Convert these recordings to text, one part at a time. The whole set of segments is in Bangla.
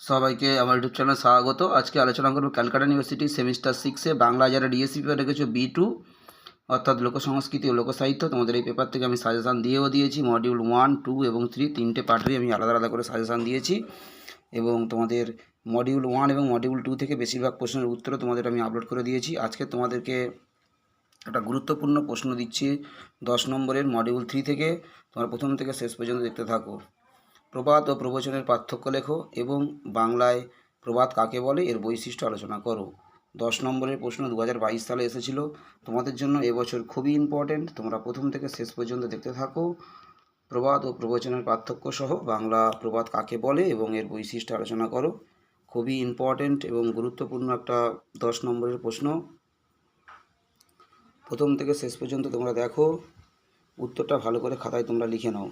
সবাইকে আমার ইউটিউব চ্যানেলে স্বাগত। আজকে আলোচনা করব ক্যালকাটা ইউনিভার্সিটি সেমিস্টার সিক্সে বাংলা যারা ডিএসসি পেপার রেখেছো বি টু অর্থাৎ লোকসংস্কৃতি ও লোকসাহিত্য তোমাদের এই পেপার থেকে আমি সাজেশান দিয়েও দিয়েছি। মডিউল ওয়ান টু এবং থ্রি তিনটে পার্টেরই আমি আলাদা আলাদা করে সাজেশান দিয়েছি। এবং তোমাদের মডিউল ওয়ান এবং মডিউল টু থেকে বেশিরভাগ প্রশ্নের উত্তরও তোমাদের আমি আপলোড করে দিয়েছি। আজকে তোমাদেরকে একটা গুরুত্বপূর্ণ প্রশ্ন দিচ্ছি। দশ নম্বরের মডিউল থ্রি থেকে, তোমরা প্রথম থেকে শেষ পর্যন্ত দেখতে থাকো। প্রবাদ ও প্রবচনের পার্থক্য লেখো এবং বাংলায় প্রবাদ কাকে বলে এর বৈশিষ্ট্য আলোচনা করো। দশ নম্বরের প্রশ্ন দু হাজার বাইশ সালে এসেছিল। তোমাদের জন্য এবছর খুবই ইম্পর্ট্যান্ট তোমরা প্রথম থেকে শেষ পর্যন্ত দেখতে থাকো। প্রবাদ ও প্রবচনের পার্থক্য সহ বাংলা প্রবাদ কাকে বলে এবং এর বৈশিষ্ট্য আলোচনা করো। খুবই ইম্পর্ট্যান্ট এবং গুরুত্বপূর্ণ একটা দশ নম্বরের প্রশ্ন। প্রথম থেকে শেষ পর্যন্ত তোমরা দেখো। উত্তরটা ভালো করে খাতায় তোমরা লিখে নাও।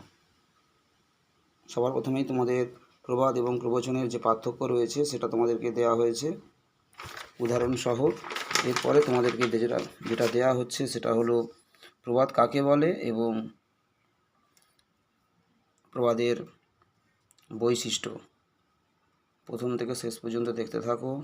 সবার প্রথমেই তোমাদের প্রবাদ এবং প্রবচনের যে পার্থক্য রয়েছে, সেটা তোমাদেরকে দেওয়া হয়েছে। উদাহরণসহ, এরপরে তোমাদেরকে যেটা যেটা দেওয়া হচ্ছে, সেটা হলো প্রবাদ কাকে বলে এবং প্রবাদের বৈশিষ্ট্য। প্রথম থেকে শেষ পর্যন্ত দেখতে থাকো।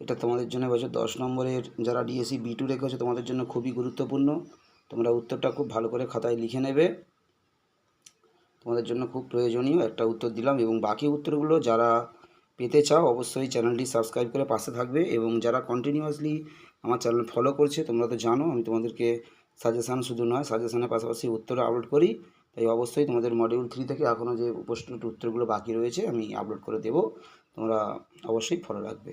এটা তোমাদের জন্য বছর দশ নম্বরের যারা ডিএসসি বি টু রেখেছো, তোমাদের জন্য খুবই গুরুত্বপূর্ণ। তোমরা উত্তরটা খুব ভালো করে খাতায় লিখে নেবে। তোমাদের জন্য খুব প্রয়োজনীয় একটা উত্তর দিলাম এবং বাকি উত্তরগুলো যারা পেতে চাও, অবশ্যই চ্যানেলটি সাবস্ক্রাইব করে পাশে থাকবে এবং যারা কন্টিনিউয়াসলি আমার চ্যানেল ফলো করছে, তোমরা তো জানো আমি তোমাদেরকে সাজেশান শুধু নয় সাজেশানের পাশাপাশি উত্তর আপলোড করি। তাই অবশ্যই তোমাদের মডিউল থ্রি থেকে এখনও যে প্রশ্নটি উত্তরগুলো বাকি রয়েছে, আমি আপলোড করে দেবো। তোমরা অবশ্যই ফলো রাখবে।